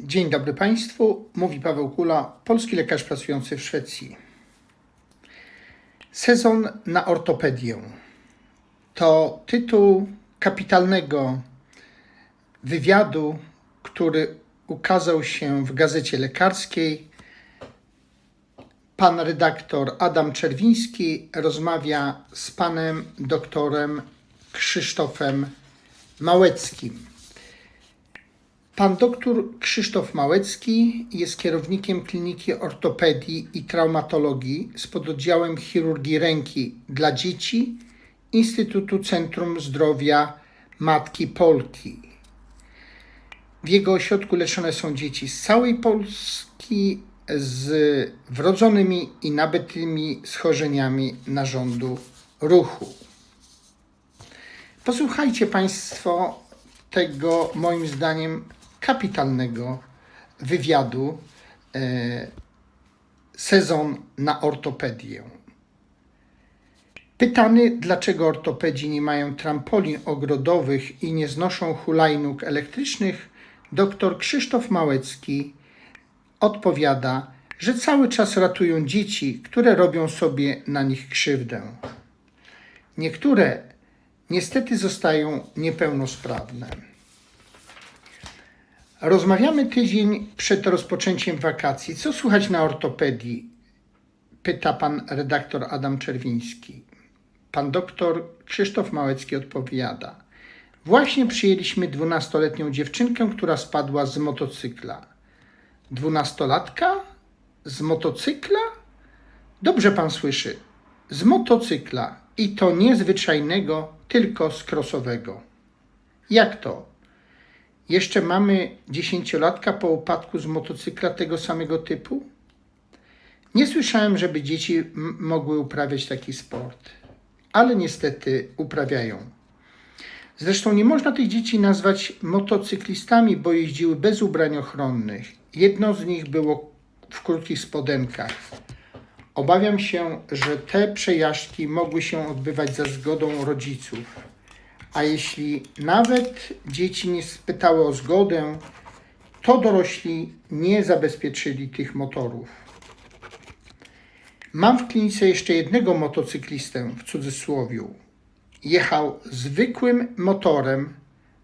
Dzień dobry Państwu, mówi Paweł Kula, polski lekarz pracujący w Szwecji. Sezon na ortopedię to tytuł kapitalnego wywiadu, który ukazał się w gazecie lekarskiej. Pan redaktor Adam Czerwiński rozmawia z panem doktorem Krzysztofem Małeckim. Pan dr Krzysztof Małecki jest kierownikiem Kliniki Ortopedii i Traumatologii z pododdziałem chirurgii ręki dla dzieci Instytutu Centrum Zdrowia Matki Polki. W jego ośrodku leczone są dzieci z całej Polski z wrodzonymi i nabytymi schorzeniami narządu ruchu. Posłuchajcie Państwo tego, moim zdaniem, kapitalnego wywiadu e, Sezon na ortopedię. Pytany, dlaczego ortopedzi nie mają trampolin ogrodowych i nie znoszą hulajnóg elektrycznych, dr Krzysztof Małecki odpowiada, że cały czas ratują dzieci, które robią sobie na nich krzywdę. Niektóre niestety zostają niepełnosprawne. Rozmawiamy tydzień przed rozpoczęciem wakacji. Co słychać na ortopedii? Pyta pan redaktor Adam Czerwiński. Pan doktor Krzysztof Małecki odpowiada. Właśnie przyjęliśmy dwunastoletnią dziewczynkę, która spadła z motocykla. Dwunastolatka? Z motocykla? Dobrze pan słyszy. Z motocykla. I to nie zwyczajnego, tylko z. Jak to? Jeszcze mamy dziesięciolatka po upadku z motocykla tego samego typu? Nie słyszałem, żeby dzieci mogły uprawiać taki sport, ale niestety uprawiają. Zresztą nie można tych dzieci nazwać motocyklistami, bo jeździły bez ubrań ochronnych. Jedno z nich było w krótkich spodenkach. Obawiam się, że te przejażdżki mogły się odbywać za zgodą rodziców. A jeśli nawet dzieci nie spytały o zgodę, to dorośli nie zabezpieczyli tych motorów. Mam w klinice jeszcze jednego motocyklistę w cudzysłowiu. Jechał zwykłym motorem,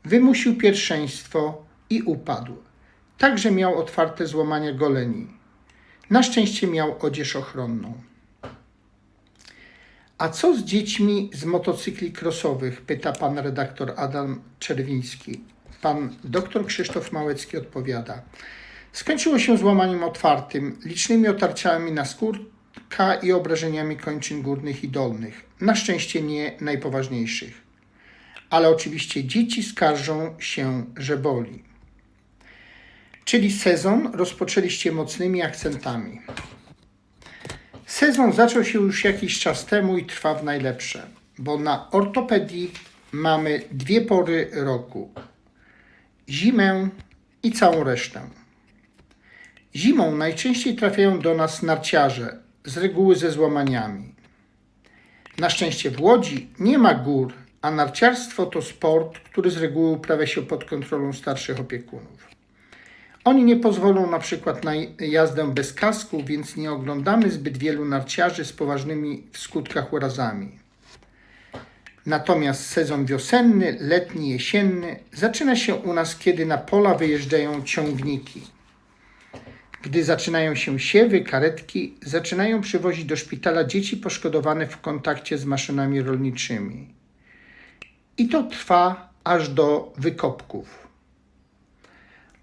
wymusił pierwszeństwo i upadł. Także miał otwarte złamania goleni. Na szczęście miał odzież ochronną. A co z dziećmi z motocykli crossowych? Pyta pan redaktor Adam Czerwiński. Pan doktor Krzysztof Małecki odpowiada. Skończyło się złamaniem otwartym, licznymi otarciami na skórka i obrażeniami kończyn górnych i dolnych. Na szczęście nie najpoważniejszych. Ale oczywiście dzieci skarżą się, że boli. Czyli sezon rozpoczęliście mocnymi akcentami. Sezon zaczął się już jakiś czas temu i trwa w najlepsze, bo na ortopedii mamy dwie pory roku: zimę i całą resztę. Zimą najczęściej trafiają do nas narciarze, z reguły ze złamaniami. Na szczęście w Łodzi nie ma gór, a narciarstwo to sport, który z reguły uprawia się pod kontrolą starszych opiekunów. Oni nie pozwolą na przykład na jazdę bez kasku, więc nie oglądamy zbyt wielu narciarzy z poważnymi w skutkach urazami. Natomiast sezon wiosenny, letni, jesienny zaczyna się u nas, kiedy na pola wyjeżdżają ciągniki. Gdy zaczynają się siewy, karetki, zaczynają przywozić do szpitala dzieci poszkodowane w kontakcie z maszynami rolniczymi. I to trwa aż do wykopków.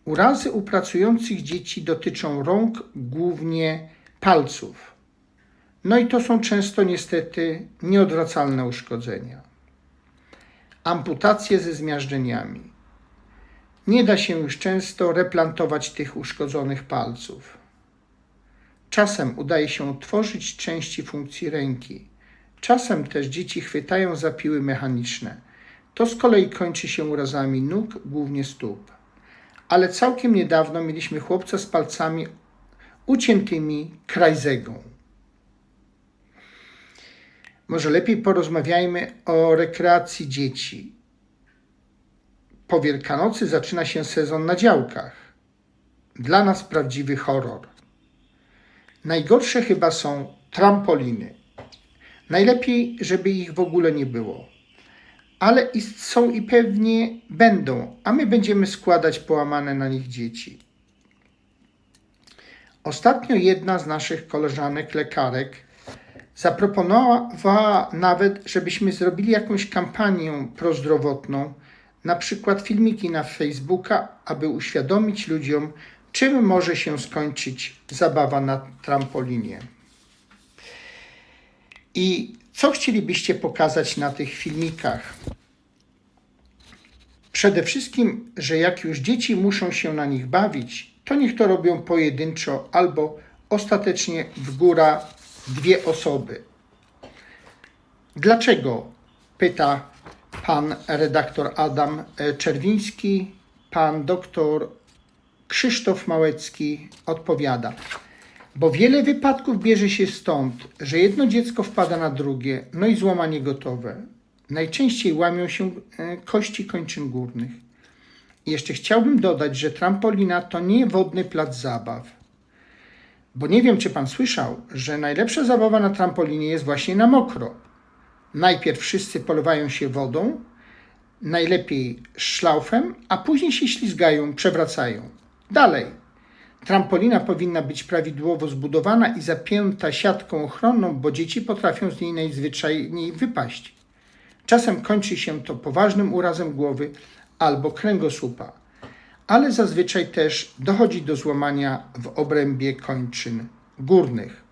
Urazy u pracujących dzieci dotyczą rąk, głównie palców. No i to są często niestety nieodwracalne uszkodzenia. Amputacje ze zmiażdżeniami. Nie da się już często replantować tych uszkodzonych palców. Czasem udaje się otworzyć części funkcji ręki. Czasem też dzieci chwytają za piły mechaniczne. To z kolei kończy się urazami nóg, głównie stóp ale całkiem niedawno mieliśmy chłopca z palcami uciętymi krajzegą. Może lepiej porozmawiajmy o rekreacji dzieci. Po Wielkanocy zaczyna się sezon na działkach. dla nas prawdziwy horror. Najgorsze chyba są trampoliny. Najlepiej, żeby ich w ogóle nie było. Ale i są i pewnie będą, a my będziemy składać połamane na nich dzieci. Ostatnio jedna z naszych koleżanek, lekarek, zaproponowała nawet, żebyśmy zrobili jakąś kampanię prozdrowotną, na przykład filmiki na Facebooka, aby uświadomić ludziom, czym może się skończyć zabawa na trampolinie. I co chcielibyście pokazać na tych filmikach? Przede wszystkim, że jak już dzieci muszą się na nich bawić, to niech to robią pojedynczo albo ostatecznie w góra dwie osoby. Dlaczego? Pyta pan redaktor Adam e, Czerwiński, pan doktor Krzysztof Małecki odpowiada. Bo wiele wypadków bierze się stąd, że jedno dziecko wpada na drugie, no i złamanie gotowe. Najczęściej łamią się e, kości kończyn górnych. Jeszcze chciałbym dodać, że trampolina to nie wodny plac zabaw. Bo nie wiem, czy pan słyszał, że najlepsza zabawa na trampolinie jest właśnie na mokro. Najpierw wszyscy polewają się wodą, najlepiej szlaufem, a później się ślizgają, przewracają. Dalej. Trampolina powinna być prawidłowo zbudowana i zapięta siatką ochronną, bo dzieci potrafią z niej najzwyczajniej wypaść. Czasem kończy się to poważnym urazem głowy albo kręgosłupa, ale zazwyczaj też dochodzi do złamania w obrębie kończyn górnych.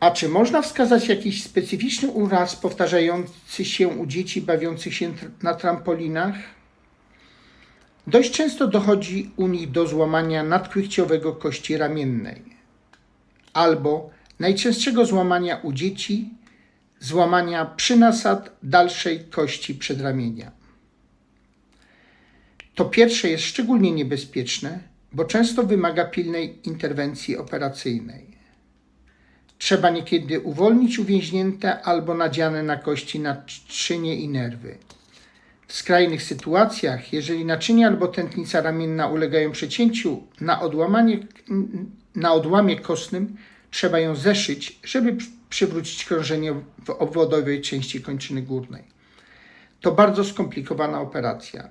A czy można wskazać jakiś specyficzny uraz powtarzający się u dzieci bawiących się na trampolinach? Dość często dochodzi u nich do złamania nadkrychciowego kości ramiennej albo najczęstszego złamania u dzieci złamania przynasad dalszej kości przedramienia. To pierwsze jest szczególnie niebezpieczne, bo często wymaga pilnej interwencji operacyjnej. Trzeba niekiedy uwolnić uwięźnięte albo nadziane na kości naczynie i nerwy. W skrajnych sytuacjach, jeżeli naczynie albo tętnica ramienna ulegają przecięciu na, odłamanie, na odłamie kostnym, trzeba ją zeszyć, żeby przy- przywrócić krążenie w obwodowej części kończyny górnej. To bardzo skomplikowana operacja.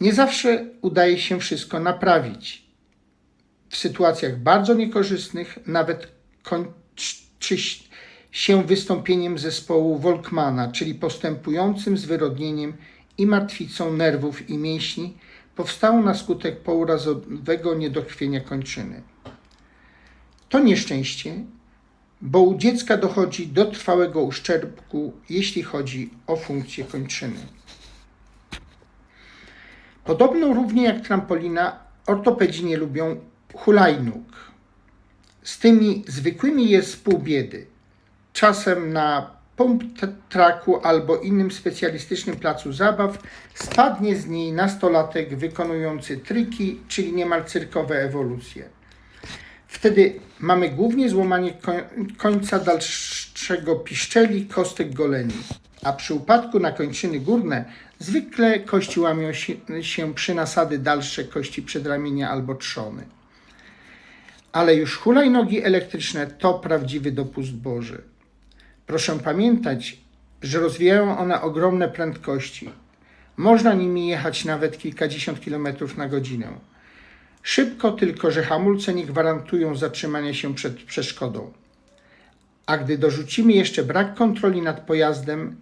Nie zawsze udaje się wszystko naprawić. W sytuacjach bardzo niekorzystnych nawet kończy się wystąpieniem zespołu Volkmana, czyli postępującym zwyrodnieniem i martwicą nerwów i mięśni, powstałą na skutek pourazowego niedokrwienia kończyny. To nieszczęście, bo u dziecka dochodzi do trwałego uszczerbku, jeśli chodzi o funkcję kończyny. Podobno równie jak trampolina, ortopedzi nie lubią hulajnóg. Z tymi zwykłymi jest pół biedy. Czasem na pump traku albo innym specjalistycznym placu zabaw spadnie z niej nastolatek wykonujący triki, czyli niemal cyrkowe ewolucje. Wtedy mamy głównie złamanie koń- końca dalszego piszczeli, kostek goleni, a przy upadku na kończyny górne zwykle kości łamią się przy nasady dalsze kości przedramienia albo trzony. Ale już hulajnogi elektryczne to prawdziwy dopust Boży. Proszę pamiętać, że rozwijają one ogromne prędkości. Można nimi jechać nawet kilkadziesiąt kilometrów na godzinę. Szybko tylko, że hamulce nie gwarantują zatrzymania się przed przeszkodą. A gdy dorzucimy jeszcze brak kontroli nad pojazdem,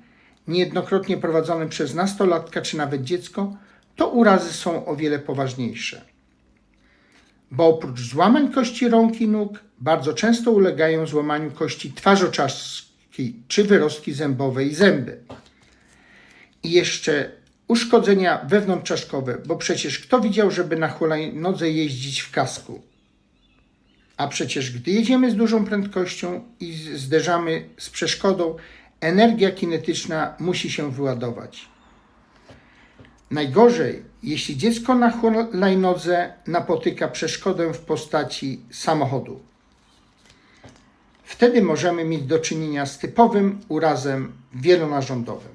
niejednokrotnie prowadzonym przez nastolatka czy nawet dziecko, to urazy są o wiele poważniejsze. Bo oprócz złamań kości rąk i nóg, bardzo często ulegają złamaniu kości twarzoczaszki czy wyrostki zębowe i zęby. I jeszcze uszkodzenia wewnątrzczaszkowe, bo przecież kto widział, żeby na hulajnodze jeździć w kasku? A przecież gdy jedziemy z dużą prędkością i zderzamy z przeszkodą, energia kinetyczna musi się wyładować. Najgorzej, jeśli dziecko na hulajnodze napotyka przeszkodę w postaci samochodu. Wtedy możemy mieć do czynienia z typowym urazem wielonarządowym.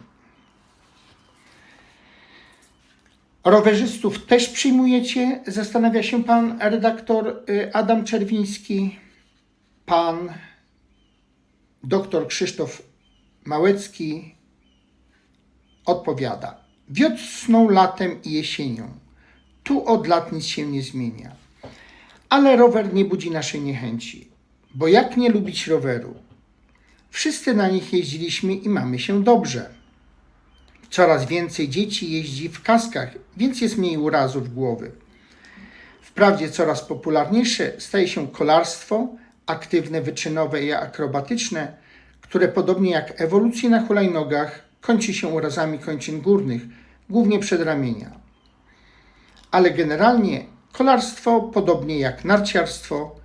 Rowerzystów też przyjmujecie? Zastanawia się pan redaktor y, Adam Czerwiński. Pan doktor Krzysztof Małecki odpowiada. Wiosną, latem i jesienią. Tu od lat nic się nie zmienia. Ale rower nie budzi naszej niechęci. Bo jak nie lubić roweru? Wszyscy na nich jeździliśmy i mamy się dobrze. Coraz więcej dzieci jeździ w kaskach, więc jest mniej urazów głowy. Wprawdzie coraz popularniejsze staje się kolarstwo, aktywne, wyczynowe i akrobatyczne, które podobnie jak ewolucja na hulajnogach kończy się urazami kończyn górnych, głównie przedramienia. Ale generalnie kolarstwo, podobnie jak narciarstwo,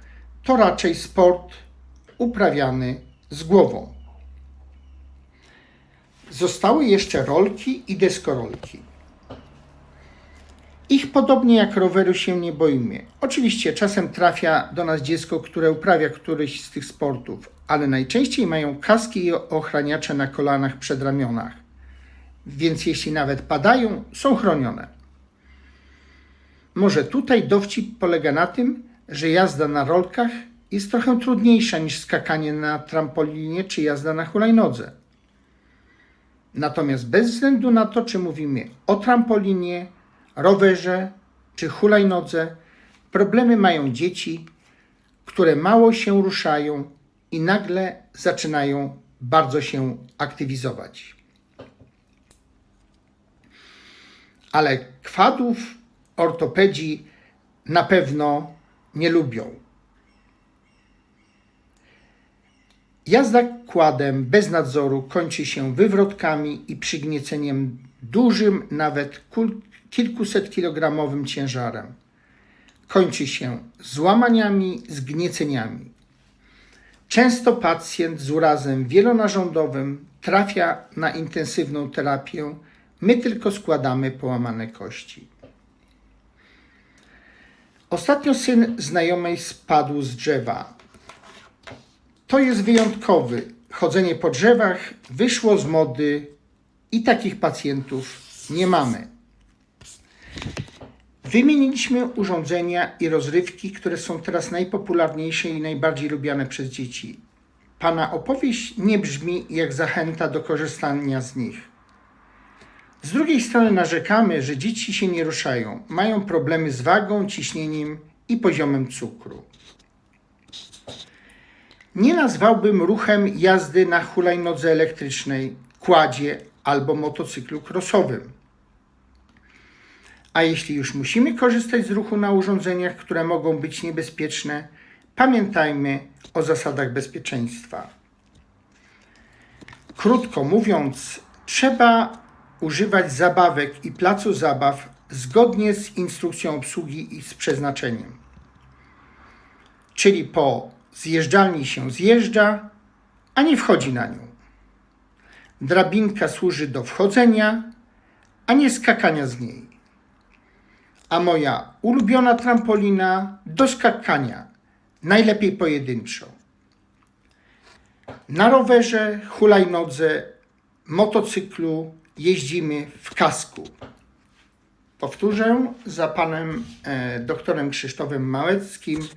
to raczej sport uprawiany z głową. Zostały jeszcze rolki i deskorolki. Ich podobnie jak roweru się nie boimy. Oczywiście czasem trafia do nas dziecko, które uprawia któryś z tych sportów, ale najczęściej mają kaski i ochraniacze na kolanach, przed ramionach. Więc jeśli nawet padają, są chronione. Może tutaj dowcip polega na tym, że jazda na rolkach jest trochę trudniejsza niż skakanie na trampolinie czy jazda na hulajnodze. Natomiast bez względu na to, czy mówimy o trampolinie, rowerze czy hulajnodze, problemy mają dzieci, które mało się ruszają i nagle zaczynają bardzo się aktywizować. Ale kwadów ortopedzi na pewno nie lubią. Jazda kładem bez nadzoru kończy się wywrotkami i przygnieceniem dużym, nawet kilkuset kilogramowym ciężarem. Kończy się złamaniami, zgnieceniami. Często pacjent z urazem wielonarządowym trafia na intensywną terapię, my tylko składamy połamane kości. Ostatnio syn znajomej spadł z drzewa. To jest wyjątkowy. Chodzenie po drzewach wyszło z mody i takich pacjentów nie mamy. Wymieniliśmy urządzenia i rozrywki, które są teraz najpopularniejsze i najbardziej lubiane przez dzieci. Pana opowieść nie brzmi jak zachęta do korzystania z nich. Z drugiej strony narzekamy, że dzieci się nie ruszają, mają problemy z wagą, ciśnieniem i poziomem cukru. Nie nazwałbym ruchem jazdy na hulajnodze elektrycznej, kładzie albo motocyklu crossowym. A jeśli już musimy korzystać z ruchu na urządzeniach, które mogą być niebezpieczne, pamiętajmy o zasadach bezpieczeństwa. Krótko mówiąc, trzeba używać zabawek i placu zabaw zgodnie z instrukcją obsługi i z przeznaczeniem. Czyli po zjeżdżalni się zjeżdża, a nie wchodzi na nią. Drabinka służy do wchodzenia, a nie skakania z niej. A moja ulubiona trampolina do skakania, najlepiej pojedynczo. Na rowerze, hulajnodze, motocyklu jeździmy w kasku. Powtórzę za panem e, doktorem Krzysztofem Małeckim.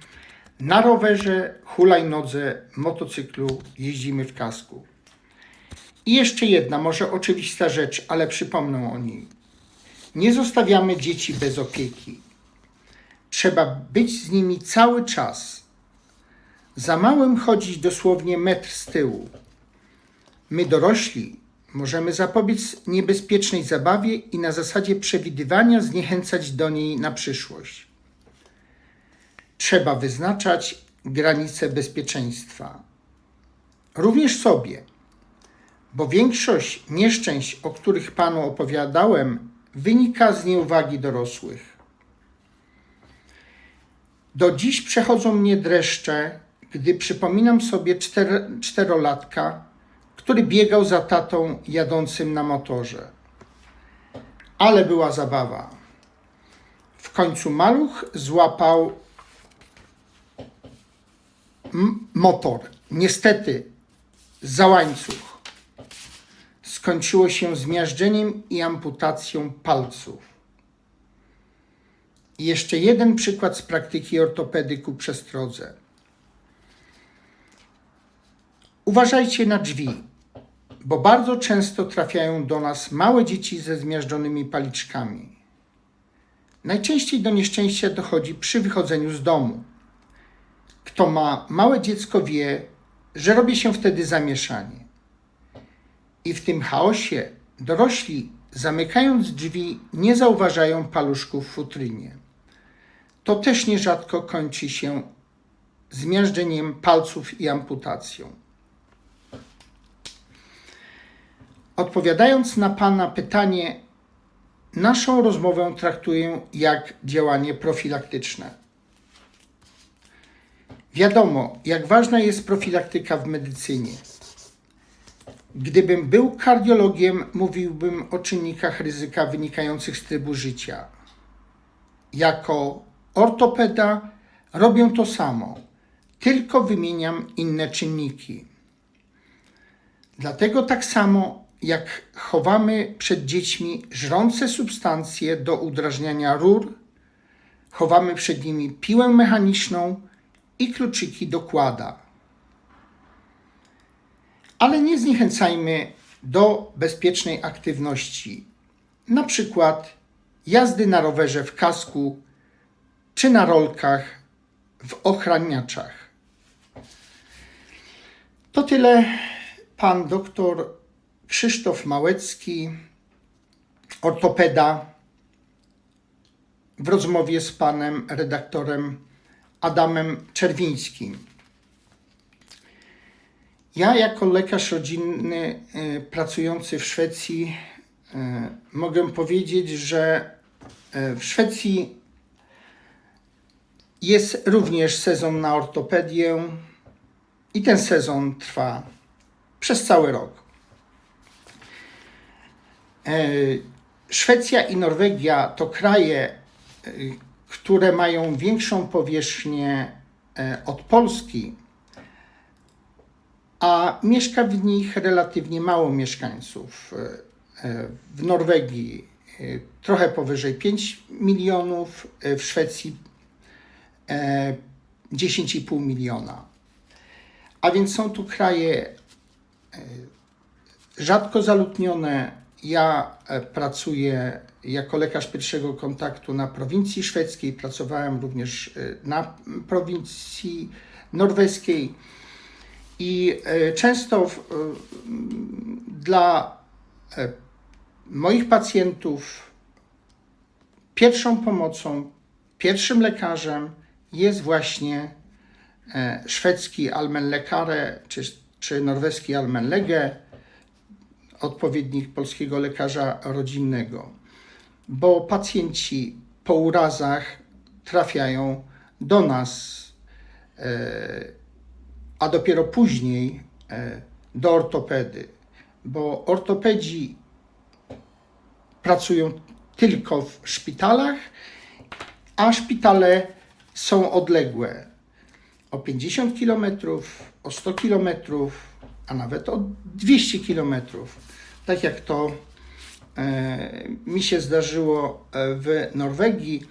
Na rowerze, hulajnodze, motocyklu jeździmy w kasku. I jeszcze jedna, może oczywista rzecz, ale przypomnę o niej. Nie zostawiamy dzieci bez opieki. Trzeba być z nimi cały czas. Za małym chodzić dosłownie metr z tyłu. My dorośli możemy zapobiec niebezpiecznej zabawie i na zasadzie przewidywania zniechęcać do niej na przyszłość. Trzeba wyznaczać granice bezpieczeństwa. Również sobie, bo większość nieszczęść, o których panu opowiadałem, wynika z nieuwagi dorosłych. Do dziś przechodzą mnie dreszcze, gdy przypominam sobie czter, czterolatka, który biegał za tatą jadącym na motorze. Ale była zabawa. W końcu maluch złapał motor. Niestety za łańcuch. Skończyło się zmiażdżeniem i amputacją palców. I jeszcze jeden przykład z praktyki ortopedy ku przestrodze. Uważajcie na drzwi, bo bardzo często trafiają do nas małe dzieci ze zmiażdżonymi paliczkami. Najczęściej do nieszczęścia dochodzi przy wychodzeniu z domu. Kto ma małe dziecko wie, że robi się wtedy zamieszanie. I w tym chaosie dorośli, zamykając drzwi, nie zauważają paluszków w futrynie. To też nierzadko kończy się zmiażdżeniem palców i amputacją. Odpowiadając na Pana pytanie, naszą rozmowę traktuję jak działanie profilaktyczne. Wiadomo, jak ważna jest profilaktyka w medycynie. Gdybym był kardiologiem, mówiłbym o czynnikach ryzyka wynikających z trybu życia. Jako ortopeda robię to samo, tylko wymieniam inne czynniki. Dlatego tak samo jak chowamy przed dziećmi żrące substancje do udrażniania rur, chowamy przed nimi piłę mechaniczną i kluczyki do kłada. Ale nie zniechęcajmy do bezpiecznej aktywności, na przykład jazdy na rowerze w kasku czy na rolkach w ochraniaczach. To tyle pan doktor Krzysztof Małecki, ortopeda, w rozmowie z panem redaktorem Adamem Czerwińskim. Ja, jako lekarz rodzinny y, pracujący w Szwecji, y, mogę powiedzieć, że y, w Szwecji jest również sezon na ortopedię i ten sezon trwa przez cały rok. E, Szwecja i Norwegia to kraje, e, które mają większą powierzchnię e, od Polski, a mieszka w nich relatywnie mało mieszkańców. W Norwegii trochę powyżej 5 milionów, w Szwecji 10,5 miliona. A więc są tu kraje rzadko zaludnione, ja e, pracuję jako lekarz pierwszego kontaktu na prowincji szwedzkiej, pracowałem również e, na prowincji norweskiej. I e, często w, dla moich pacjentów pierwszą pomocą, pierwszym lekarzem jest właśnie szwedzki Almenlekare czy, czy norweski Almenlege odpowiednik polskiego lekarza rodzinnego, bo pacjenci po urazach trafiają do nas, e, a dopiero później e, do ortopedy, bo ortopedzi pracują tylko w szpitalach, a szpitale są odległe. O 50 km, o 100 km, a nawet o 200 kilometrów. Tak jak to e, mi się zdarzyło e, w Norwegii,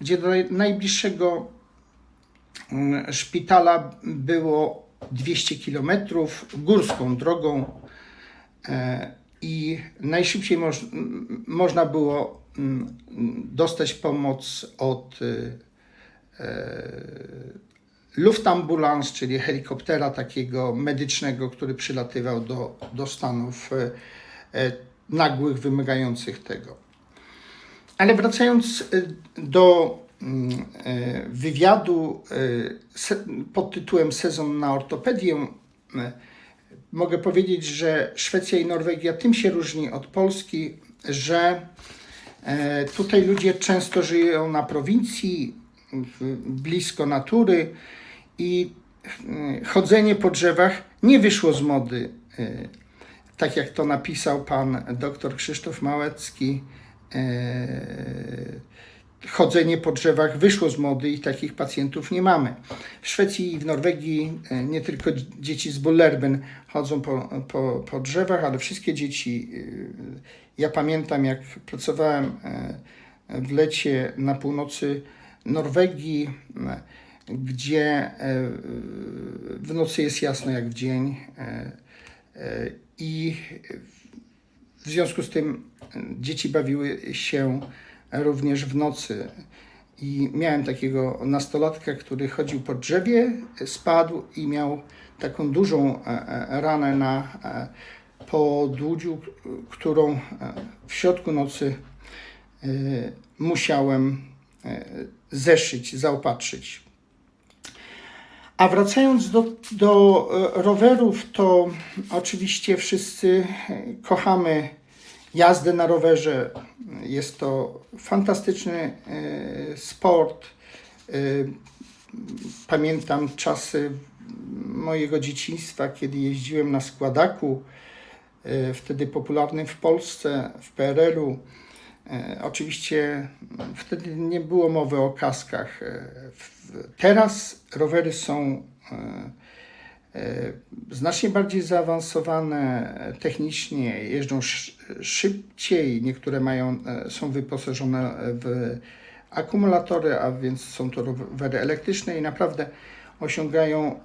gdzie do najbliższego mm, szpitala było 200 km górską drogą e, i najszybciej moż, można było mm, dostać pomoc od Luftambulance, czyli helikoptera takiego medycznego, który przylatywał do, do Stanów E, nagłych, wymagających tego. Ale wracając e, do mm, e, wywiadu pod tytułem Sezon na ortopedię, mogę powiedzieć, że Szwecja i Norwegia tym się różni od Polski, że tutaj ludzie często żyją na prowincji, blisko natury i chodzenie po drzewach nie wyszło z mody tak jak to napisał pan dr Krzysztof Małecki, e, chodzenie po drzewach wyszło z mody i takich pacjentów nie mamy. W Szwecji i w Norwegii e, nie tylko dzieci z Bullerben chodzą po, po, po drzewach, ale wszystkie dzieci. E, ja pamiętam, jak pracowałem w lecie na północy Norwegii, e, gdzie e, w nocy jest jasno jak w dzień e, e, i w związku z tym dzieci bawiły się również w nocy. I miałem takiego nastolatka, który chodził po drzewie, spadł i miał taką dużą ranę na podłudziu, którą w środku nocy musiałem zeszyć, zaopatrzyć. A wracając do, do e, rowerów, to oczywiście wszyscy e, kochamy jazdę na rowerze. Jest to fantastyczny e, sport. Pamiętam czasy mojego dzieciństwa, kiedy jeździłem na składaku, wtedy popularnym w Polsce, w PRL-u. E, Oczywiście wtedy nie było mowy o kaskach. E, Teraz rowery są e, znacznie bardziej zaawansowane technicznie, jeżdżą sz- szybciej. Niektóre mają, są wyposażone w akumulatory, a więc są to rowery elektryczne i naprawdę osiągają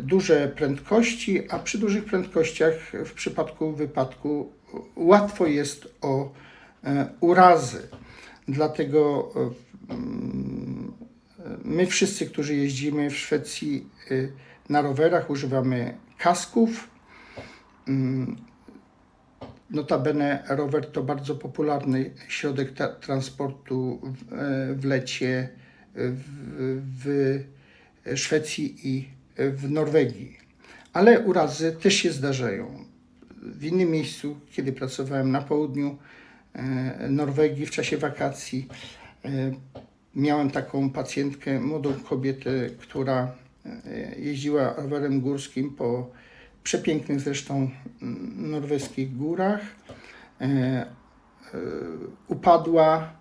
duże prędkości, a przy dużych prędkościach w przypadku wypadku łatwo jest o e, urazy. Dlatego e, mm, my wszyscy, którzy jeździmy w Szwecji na rowerach, używamy kasków. Mm, Notabene rower to bardzo popularny środek transportu w, e, lecie w Szwecji i w Norwegii. Ale urazy też się zdarzają. W innym miejscu, kiedy pracowałem na południu e, Norwegii w czasie wakacji, e, miałem taką pacjentkę, młodą kobietę, która e, jeździła rowerem górskim po przepięknych zresztą mm, norweskich górach. Upadła,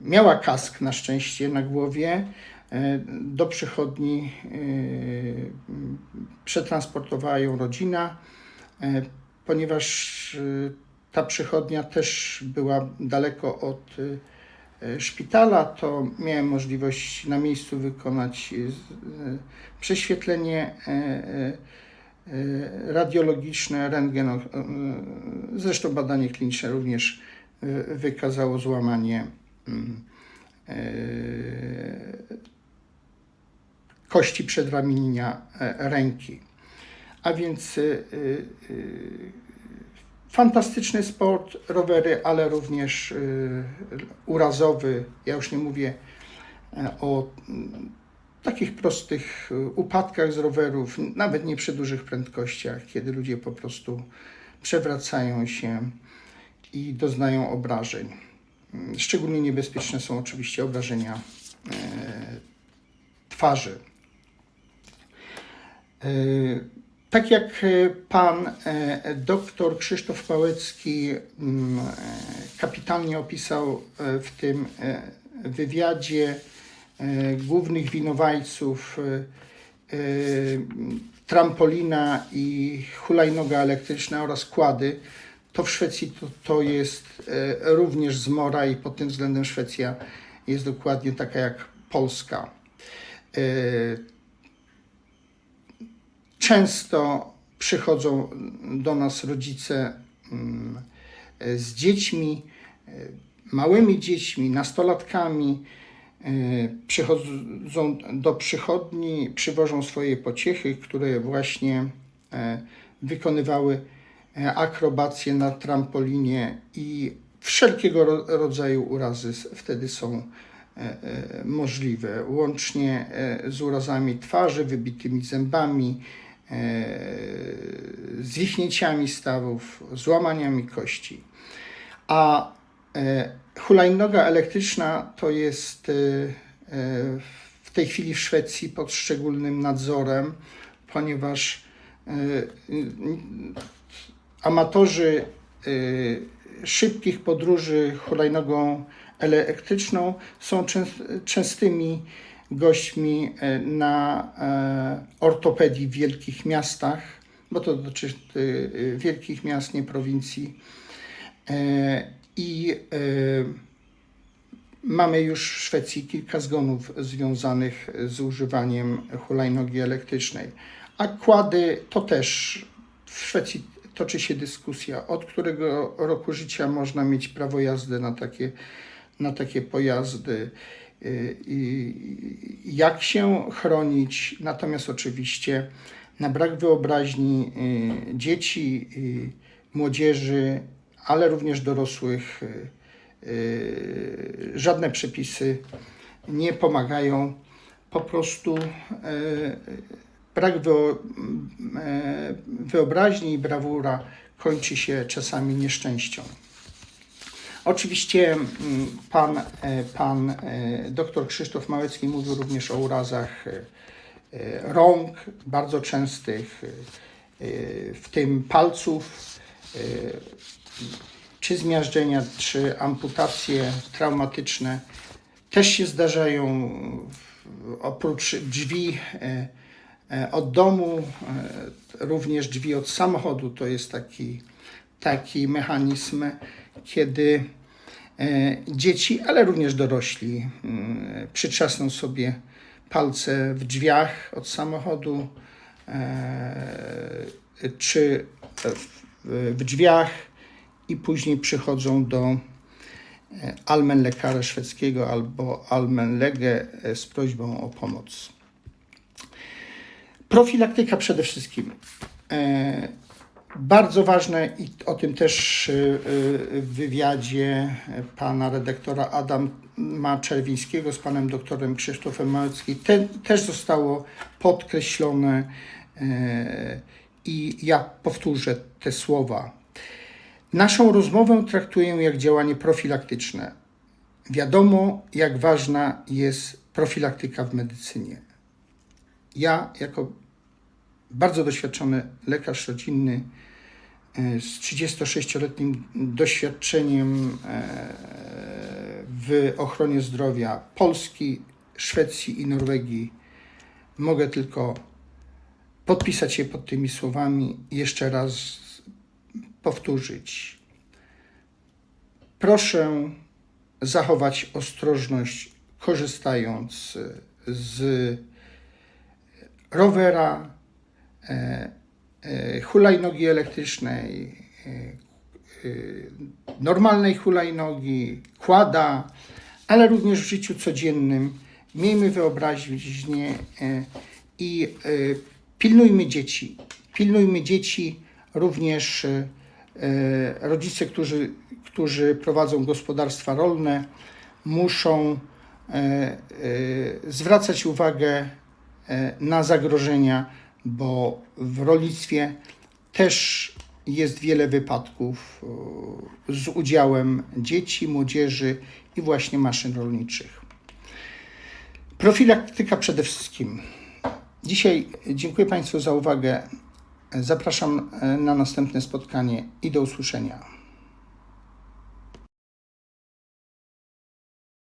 miała kask na szczęście na głowie. Do przychodni przetransportowała ją rodzina, ponieważ e, ta przychodnia też była daleko od e, szpitala, to miałem możliwość na miejscu wykonać prześwietlenie e, e, e, radiologiczne, rentgen, e, zresztą badanie kliniczne również wykazało złamanie mm, kości przedramienia ręki. A więc e, e, e, fantastyczny sport, rowery, ale również e, urazowy. Ja już nie mówię e, o mm, takich prostych e, upadkach z rowerów, nawet nie przy dużych prędkościach, kiedy ludzie po prostu przewracają się i doznają obrażeń. Mm, Szczególnie niebezpieczne są oczywiście obrażenia e, twarzy. Tak jak e, pan e, doktor Krzysztof Pałecki mm, e, kapitalnie opisał w tym wywiadzie głównych winowajców trampolina i hulajnoga elektryczna oraz kłady, to w Szwecji to, to jest również zmora i pod tym względem Szwecja jest dokładnie taka jak Polska. Często przychodzą do nas rodzice mm, z dziećmi, e, małymi dziećmi, nastolatkami. e, Przychodzą do przychodni, przywożą swoje pociechy, które właśnie e, wykonywały akrobacje na trampolinie i wszelkiego ro- rodzaju urazy wtedy są możliwe, łącznie z urazami twarzy, wybitymi zębami, zwichnięciami stawów, złamaniami kości. A e, hulajnoga elektryczna to jest e, e, w tej chwili w Szwecji pod szczególnym nadzorem, ponieważ e, amatorzy e, szybkich podróży hulajnogą elektryczną są częs- częstymi gośćmi e, na e, ortopedii w wielkich miastach, bo to dotyczy e, wielkich miast, nie prowincji. I Mamy już w Szwecji kilka zgonów związanych z używaniem hulajnogi elektrycznej. A kłady to też w Szwecji toczy się dyskusja, od którego roku życia można mieć prawo jazdy na takie, na takie pojazdy jak się chronić. Natomiast oczywiście na brak wyobraźni y, dzieci, y, młodzieży, ale również dorosłych y, y, żadne przepisy nie pomagają. Po prostu brak wyo, wyobraźni i brawura kończy się czasami nieszczęścią. Oczywiście mm, pan, e, pan e, dr Krzysztof Małecki mówił również o urazach e, rąk, bardzo częstych, w tym palców, czy zmiażdżenia, czy amputacje traumatyczne też się zdarzają oprócz drzwi od domu, również drzwi od samochodu. To jest taki, taki mechanizm, kiedy dzieci, ale również dorośli mm, przytrzasną sobie palce w drzwiach od samochodu e, czy w, w drzwiach i później przychodzą do e, Almen lekarza szwedzkiego albo Almen Lege e, z prośbą o pomoc. Profilaktyka przede wszystkim. Bardzo ważne i o tym też e, e, w wywiadzie pana redaktora Adama Czerwińskiego z panem doktorem Krzysztofem Małeckim te, też zostało podkreślone e, i ja powtórzę te słowa. Naszą rozmowę traktuję jak działanie profilaktyczne. Wiadomo, jak ważna jest profilaktyka w medycynie. Ja, jako bardzo doświadczony lekarz rodzinny z 36-letnim doświadczeniem e, w ochronie zdrowia Polski, Szwecji i Norwegii, mogę tylko podpisać się pod tymi słowami i jeszcze raz powtórzyć. Proszę zachować ostrożność, korzystając z rowera, e, e, hulajnogi elektrycznej, e, e, normalnej hulajnogi, kłada, ale również w życiu codziennym. Miejmy wyobraźnię e, i pilnujmy dzieci. Pilnujmy dzieci, również rodzice, którzy, którzy prowadzą gospodarstwa rolne, muszą zwracać uwagę na zagrożenia, bo w rolnictwie też jest wiele wypadków e, z udziałem dzieci, młodzieży i właśnie maszyn rolniczych. Profilaktyka przede wszystkim. Dzisiaj dziękuję Państwu za uwagę. Zapraszam e, na następne spotkanie i do usłyszenia.